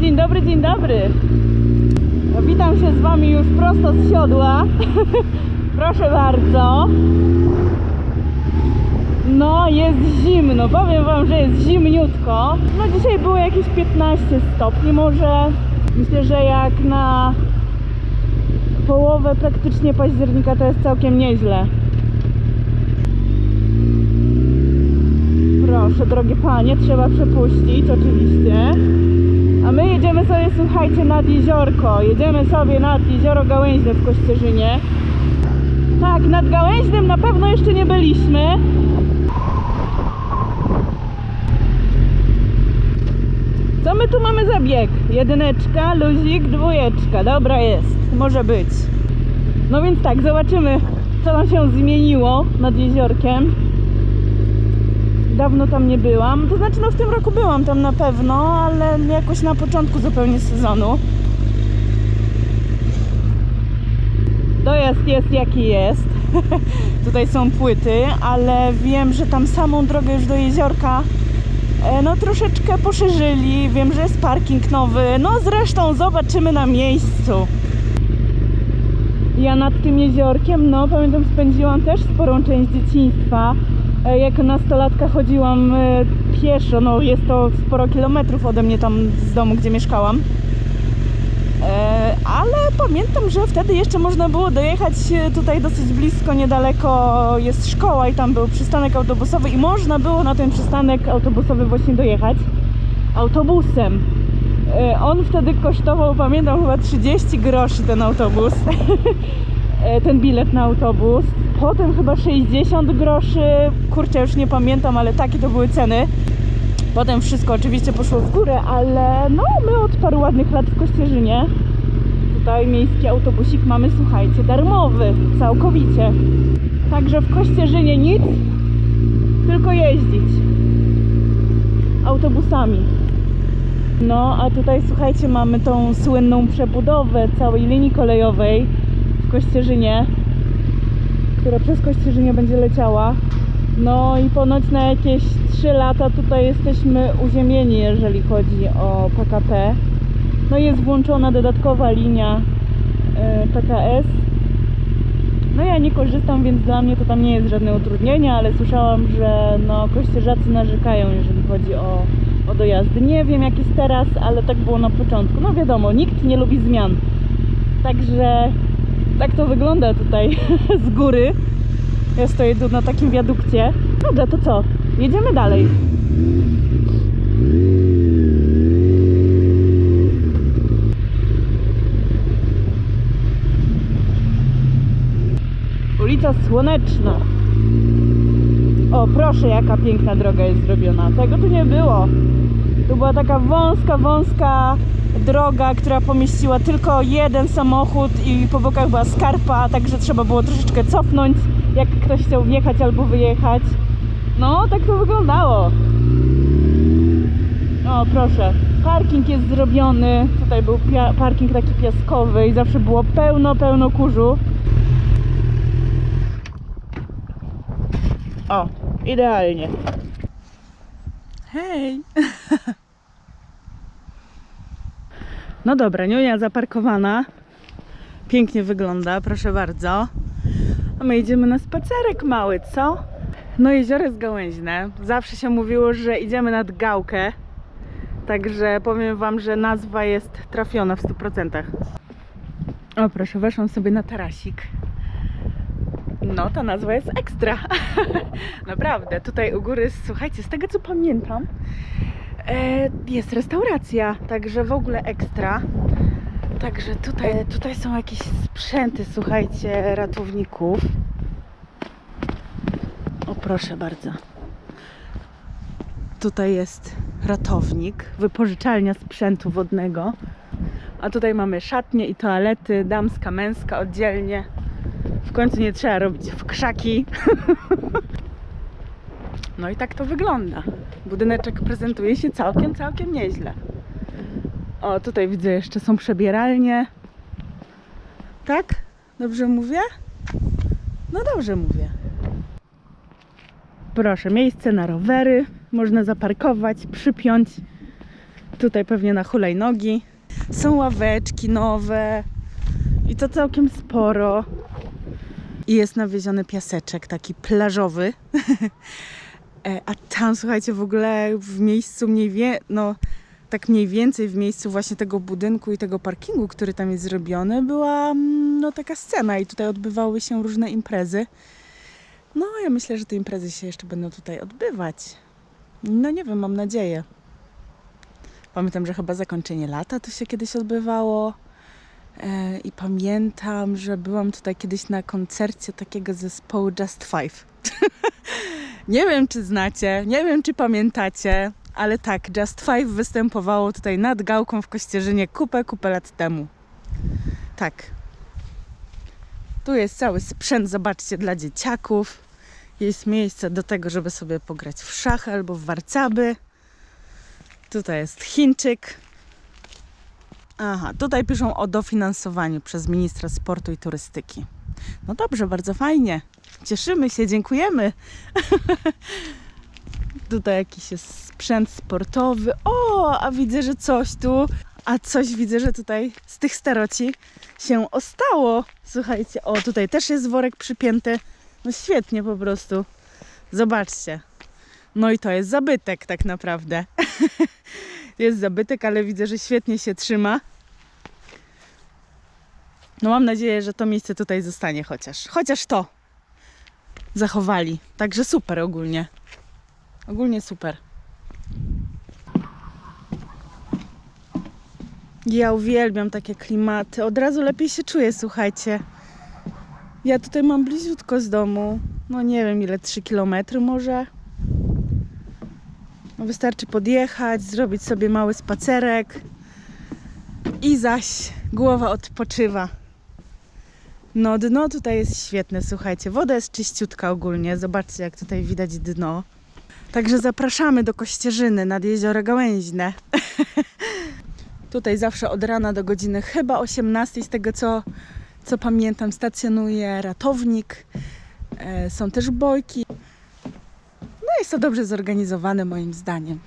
dzień dobry, dzień dobry. Witam się z Wami już prosto z siodła. Proszę bardzo. No, jest zimno. Powiem Wam, że jest zimniutko. No, dzisiaj było jakieś 15 stopni może. Myślę, że jak na połowę praktycznie października to jest całkiem nieźle. Proszę, drogie panie, trzeba przepuścić oczywiście. A my jedziemy sobie, słuchajcie, nad jeziorko. Jedziemy sobie nad jezioro Gałęźne w Kościerzynie. Tak, nad Gałęźnym na pewno jeszcze nie byliśmy. Co my tu mamy za bieg? Jedyneczka, luzik, dwójeczka. Dobra jest, może być. No więc tak, zobaczymy, co nam się zmieniło nad jeziorkiem. Dawno tam nie byłam. To znaczy, no w tym roku byłam tam na pewno, ale jakoś na początku zupełnie sezonu. Dojazd jest jaki jest. Tutaj są płyty, ale wiem, że tam samą drogę już do jeziorka e, no troszeczkę poszerzyli. Wiem, że jest parking nowy. No zresztą zobaczymy na miejscu. Ja nad tym jeziorkiem, no pamiętam, spędziłam też sporą część dzieciństwa. E, Jako nastolatka chodziłam e, pieszo, no jest to sporo kilometrów ode mnie tam z domu, gdzie mieszkałam. E, Ale pamiętam, że wtedy jeszcze można było dojechać tutaj dosyć blisko, niedaleko jest szkoła i tam był przystanek autobusowy i można było na ten przystanek autobusowy właśnie dojechać autobusem. On wtedy kosztował, pamiętam, chyba 30 groszy ten autobus. E, ten bilet na autobus. Potem chyba 60 groszy. Kurczę, już nie pamiętam, ale takie to były ceny. Potem wszystko oczywiście poszło w górę, ale no my od paru ładnych lat w Kościerzynie tutaj miejski autobusik mamy, słuchajcie, darmowy, całkowicie. Także w Kościerzynie nic, tylko jeździć autobusami. No, a tutaj słuchajcie, mamy tą słynną przebudowę całej linii kolejowej Kościerzynie, która przez Kościerzynie będzie leciała. No i ponoć na jakieś 3 lata tutaj jesteśmy uziemieni, jeżeli chodzi o PKP. No i jest włączona dodatkowa linia e, PKS. No ja nie korzystam, więc dla mnie to tam nie jest żadne utrudnienie, ale słyszałam, że no kościerzacy narzekają, jeżeli chodzi o, o dojazdy. Nie wiem jak jest teraz, ale tak było na początku. No wiadomo, nikt nie lubi zmian. Także tak to wygląda tutaj z góry. Ja stoję tu na takim wiadukcie. Dobra, to co? Jedziemy dalej. Ulica Słoneczna. O, proszę, jaka piękna droga jest zrobiona. Tego tu nie było. Tu była taka wąska, wąska droga, która pomieściła tylko jeden samochód i po bokach była skarpa, także trzeba było troszeczkę cofnąć, jak ktoś chciał wjechać albo wyjechać. No, tak to wyglądało. O, proszę. Parking jest zrobiony. Tutaj był parking taki piaskowy i zawsze było pełno, pełno kurzu. O, idealnie. Hej! No dobra, Niunia zaparkowana. Pięknie wygląda, proszę bardzo. A my idziemy na spacerek mały, co? No jezioro jest gałęźne. Zawsze się mówiło, że idziemy nad gałkę. Także powiem Wam, że nazwa jest trafiona w 100%. O proszę, weszłam sobie na tarasik. No, ta nazwa jest ekstra. Naprawdę, tutaj u góry, słuchajcie, z tego co pamiętam, jest restauracja, także w ogóle ekstra. Także tutaj, e, tutaj są jakieś sprzęty, słuchajcie, ratowników. O, proszę bardzo. Tutaj jest ratownik, wypożyczalnia sprzętu wodnego. A tutaj mamy szatnie i toalety, damska, męska oddzielnie. W końcu nie trzeba robić w krzaki. No i tak to wygląda. Budyneczek prezentuje się całkiem, całkiem nieźle. O, tutaj widzę jeszcze są przebieralnie. Tak? Dobrze mówię? No dobrze mówię. Proszę, miejsce na rowery. Można zaparkować, przypiąć. Tutaj pewnie na hulajnogi. Są ławeczki nowe i to całkiem sporo. I jest nawieziony piaseczek, taki plażowy. E, A tam, słuchajcie, w ogóle w miejscu mniej więcej, no tak mniej więcej w miejscu właśnie tego budynku i tego parkingu, który tam jest zrobiony, była mm, no taka scena i tutaj odbywały się różne imprezy. No, ja myślę, że te imprezy się jeszcze będą tutaj odbywać. No nie wiem, mam nadzieję. Pamiętam, że chyba zakończenie lata to się kiedyś odbywało. E, I pamiętam, że byłam tutaj kiedyś na koncercie takiego zespołu Just Five. nie wiem, czy znacie, nie wiem, czy pamiętacie, ale tak, Just Five występowało tutaj nad gałką w Kościerzynie kupę, kupę lat temu. Tak. Tu jest cały sprzęt, zobaczcie, dla dzieciaków. Jest miejsce do tego, żeby sobie pograć w szachy albo w warcaby. Tutaj jest Chińczyk. Aha, tutaj piszą o dofinansowaniu przez ministra sportu i turystyki. No dobrze, bardzo fajnie. Cieszymy się, dziękujemy. tutaj jakiś jest sprzęt sportowy. O, a widzę, że coś tu, a coś widzę, że tutaj z tych staroci się ostało. Słuchajcie, o, tutaj też jest worek przypięty. No świetnie po prostu. Zobaczcie. No i to jest zabytek tak naprawdę. jest zabytek, ale widzę, że świetnie się trzyma. No mam nadzieję, że to miejsce tutaj zostanie chociaż. Chociaż to zachowali. Także super ogólnie. Ogólnie super. Ja uwielbiam takie klimaty. Od razu lepiej się czuję, słuchajcie. Ja tutaj mam bliziutko z domu. No nie wiem ile, 3 km może. No wystarczy podjechać, zrobić sobie mały spacerek i zaś głowa odpoczywa. No dno tutaj jest świetne, słuchajcie. Woda jest czyściutka ogólnie. Zobaczcie jak tutaj widać dno. Także zapraszamy do Kościerzyny nad Jezioro Gałęźne. tutaj zawsze od rana do godziny chyba 18 z tego co, co pamiętam stacjonuje ratownik. E, Są też bojki. No jest to dobrze zorganizowane moim zdaniem.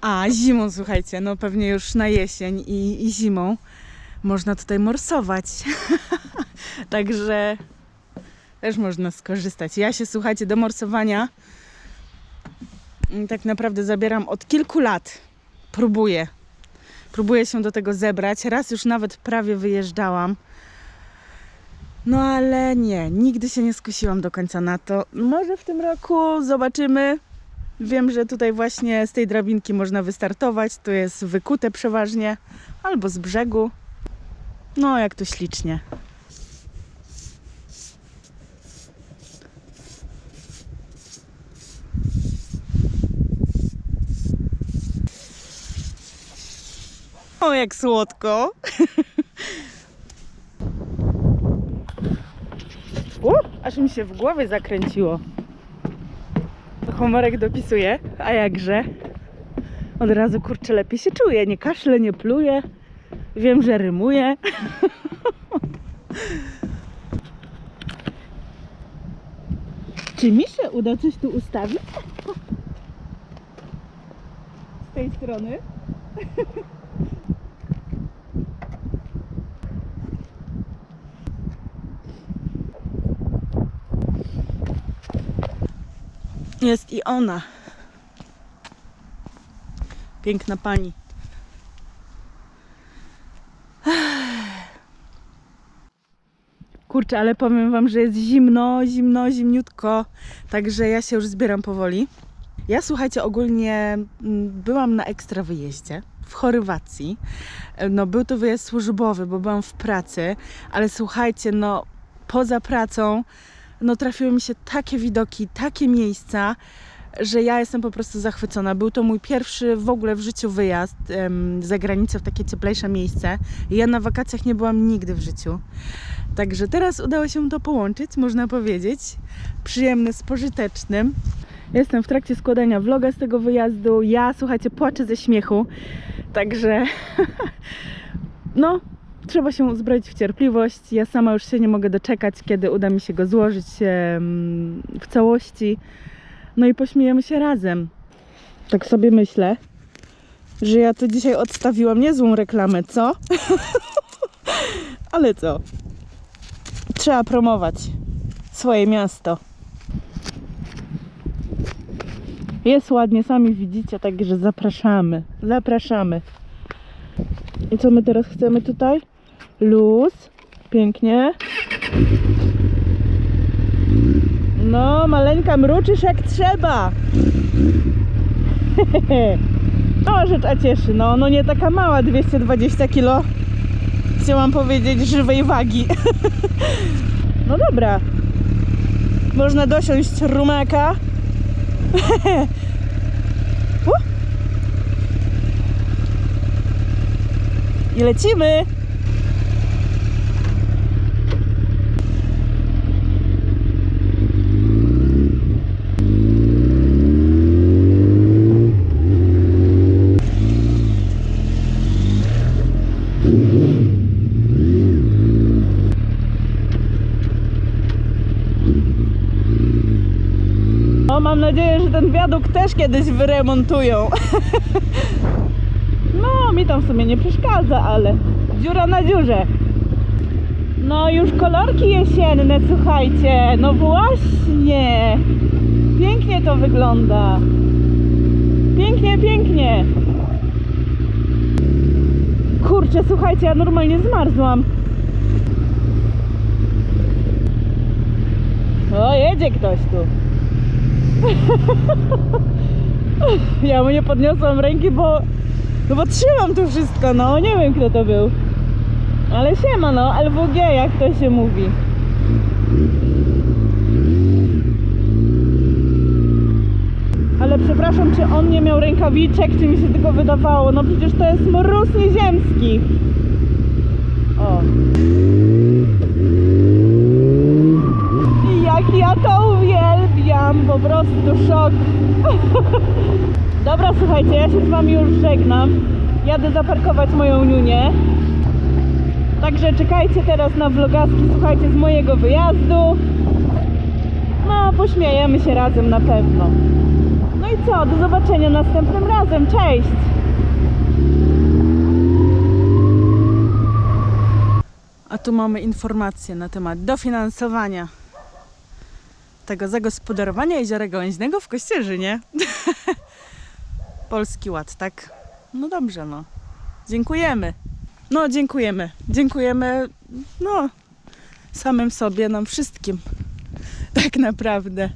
A zimą, słuchajcie, no pewnie już na jesień i, i zimą można tutaj morsować. Także też można skorzystać. Ja się, słuchajcie, do morsowania mm, tak naprawdę zabieram od kilku lat. Próbuję. Próbuję się do tego zebrać. Raz już nawet prawie wyjeżdżałam. No ale nie, nigdy się nie skusiłam do końca na to. Może w tym roku zobaczymy. Wiem, że tutaj właśnie z tej drabinki można wystartować. To jest wykute przeważnie, albo z brzegu. No, jak to ślicznie. O, jak słodko. U, aż mi się w głowie zakręciło. Humorek dopisuje, a jakże? Od razu kurczę lepiej się czuję. Nie kaszle, nie pluję. Wiem, że rymuje. Czy mi się uda coś tu ustawić? Z tej strony. Jest i ona. Piękna pani. Kurczę, ale powiem wam, że jest zimno, zimno, zimniutko. Także ja się już zbieram powoli. Ja słuchajcie, ogólnie mm, byłam na ekstra wyjeździe w Chorwacji. E, No był to wyjazd służbowy, bo byłam w pracy, ale słuchajcie, no poza pracą no trafiły mi się takie widoki, takie miejsca, że ja jestem po prostu zachwycona. Był to mój pierwszy w ogóle w życiu wyjazd em, za granicę w takie cieplejsze miejsce. Ja na wakacjach nie byłam nigdy w życiu. Także teraz udało się to połączyć, można powiedzieć. Przyjemne z pożytecznym. Jestem w trakcie składania vloga z tego wyjazdu. Ja, słuchajcie, płaczę ze śmiechu. Także no, trzeba się uzbroić w cierpliwość. Ja sama już się nie mogę doczekać, kiedy uda mi się go złożyć w całości. No i pośmiejemy się razem. Tak sobie myślę. że ja to dzisiaj odstawiłam niezłą reklamę, co? Ale co? Trzeba promować swoje miasto. Jest ładnie, sami widzicie, także zapraszamy. Zapraszamy. I co my teraz chcemy tutaj? Luz. Pięknie. No, maleńka, mruczysz jak trzeba. No, rzecz a cieszy. No, no nie taka mała, 220 kg. Chciałam powiedzieć żywej wagi. No dobra. Można dosiąść rumaka. I lecimy. No, mam nadzieję, że ten wiadukt też kiedyś wyremontują. No, mi tam w sumie nie przeszkadza, ale dziura na dziurze. No, już kolorki jesienne, słuchajcie. No właśnie. Pięknie to wygląda. Pięknie, pięknie. Kurczę, słuchajcie, ja normalnie zmarzłam. O, jedzie ktoś tu. Ja mu nie podniosłam ręki, bo, no bo trzymam tu wszystko, no nie wiem kto to był. Ale siema no, LWG jak to się mówi. Ale przepraszam, czy on nie miał rękawiczek, czy mi się tylko wydawało? No przecież to jest mróz nieziemski. O. I jak ja uwielbiam, po prostu szok. Dobra, słuchajcie, ja się z wami już żegnam. Jadę zaparkować moją niunię. Także czekajcie teraz na vlogaski, słuchajcie, z mojego wyjazdu. No, pośmiejemy się razem na pewno. No i co, do zobaczenia następnym razem. Cześć! A tu mamy informacje na temat dofinansowania tego zagospodarowania jeziora Gałęźnego w Kościerzynie. Polski Ład, tak? No dobrze, no. Dziękujemy. No, dziękujemy. Dziękujemy, no, samym sobie, nam wszystkim. Tak naprawdę.